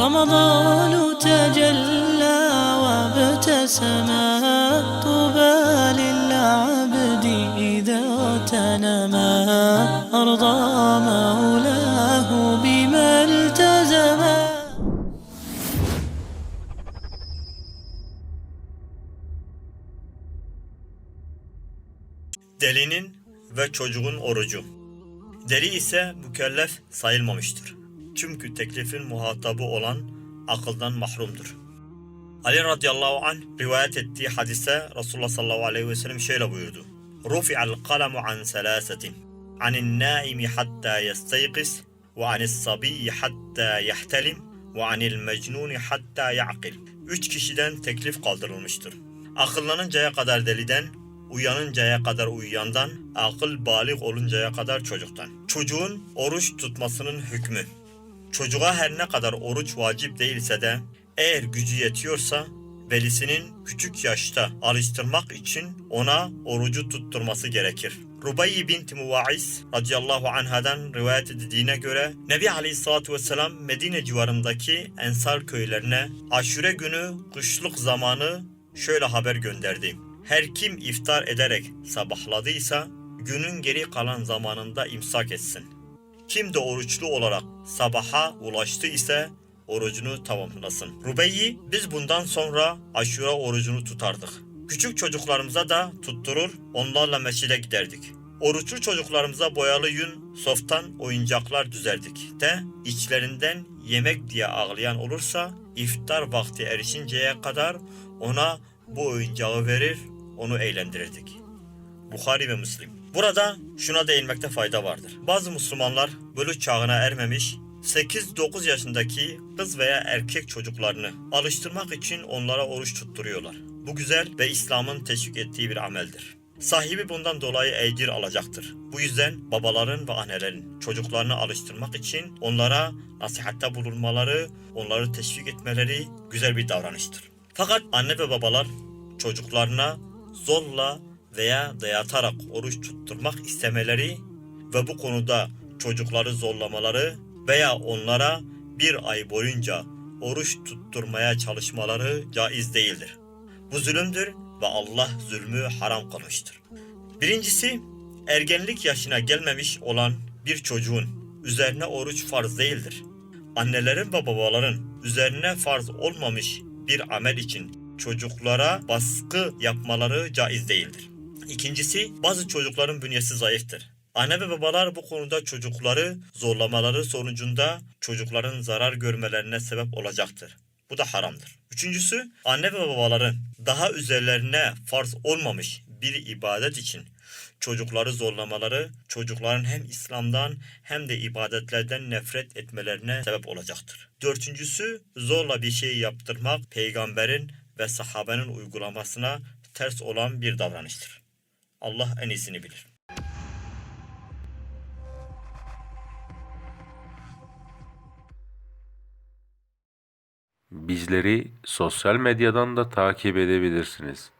رمضان تجلى وابتسما طوبى للعبد إذا تنما أرضى مولاه بما التزما Delinin ve çocuğun orucu. Deli ise mükellef sayılmamıştır. Çünkü teklifin muhatabı olan akıldan mahrumdur. Ali radıyallahu an rivayet ettiği hadise Resulullah sallallahu aleyhi ve sellem şöyle buyurdu. Rufi'al kalamu an selasetin. Anin naimi hatta yestayqis ve anis sabiyyi hatta yahtelim ve anil mecnuni hatta ya'kil. Üç kişiden teklif kaldırılmıştır. Akıllanıncaya kadar deliden, uyanıncaya kadar uyuyandan, akıl balik oluncaya kadar çocuktan. Çocuğun oruç tutmasının hükmü. Çocuğa her ne kadar oruç vacip değilse de eğer gücü yetiyorsa velisinin küçük yaşta alıştırmak için ona orucu tutturması gerekir. Rubayyi bint Muvaiz radıyallahu anhadan rivayet edildiğine göre Nebi Aleyhisselatü Vesselam Medine civarındaki Ensar köylerine aşure günü kışlık zamanı şöyle haber gönderdi. Her kim iftar ederek sabahladıysa günün geri kalan zamanında imsak etsin. Kim de oruçlu olarak sabaha ulaştı ise orucunu tamamlasın. Rubeyyi biz bundan sonra aşura orucunu tutardık. Küçük çocuklarımıza da tutturur onlarla meşile giderdik. Oruçlu çocuklarımıza boyalı yün, softan oyuncaklar düzerdik de içlerinden yemek diye ağlayan olursa iftar vakti erişinceye kadar ona bu oyuncağı verir, onu eğlendirirdik. Bukhari ve Müslim. Burada şuna değinmekte fayda vardır. Bazı Müslümanlar bölü çağına ermemiş 8-9 yaşındaki kız veya erkek çocuklarını alıştırmak için onlara oruç tutturuyorlar. Bu güzel ve İslam'ın teşvik ettiği bir ameldir. Sahibi bundan dolayı ecir alacaktır. Bu yüzden babaların ve annelerin çocuklarını alıştırmak için onlara nasihatte bulunmaları, onları teşvik etmeleri güzel bir davranıştır. Fakat anne ve babalar çocuklarına zorla veya dayatarak oruç tutturmak istemeleri ve bu konuda çocukları zorlamaları veya onlara bir ay boyunca oruç tutturmaya çalışmaları caiz değildir. Bu zulümdür ve Allah zulmü haram kılmıştır. Birincisi, ergenlik yaşına gelmemiş olan bir çocuğun üzerine oruç farz değildir. Annelerin ve babaların üzerine farz olmamış bir amel için çocuklara baskı yapmaları caiz değildir. İkincisi, bazı çocukların bünyesi zayıftır. Anne ve babalar bu konuda çocukları zorlamaları sonucunda çocukların zarar görmelerine sebep olacaktır. Bu da haramdır. Üçüncüsü, anne ve babaların daha üzerlerine farz olmamış bir ibadet için çocukları zorlamaları çocukların hem İslam'dan hem de ibadetlerden nefret etmelerine sebep olacaktır. Dördüncüsü, zorla bir şey yaptırmak peygamberin ve sahabenin uygulamasına ters olan bir davranıştır. Allah en iyisini bilir. Bizleri sosyal medyadan da takip edebilirsiniz.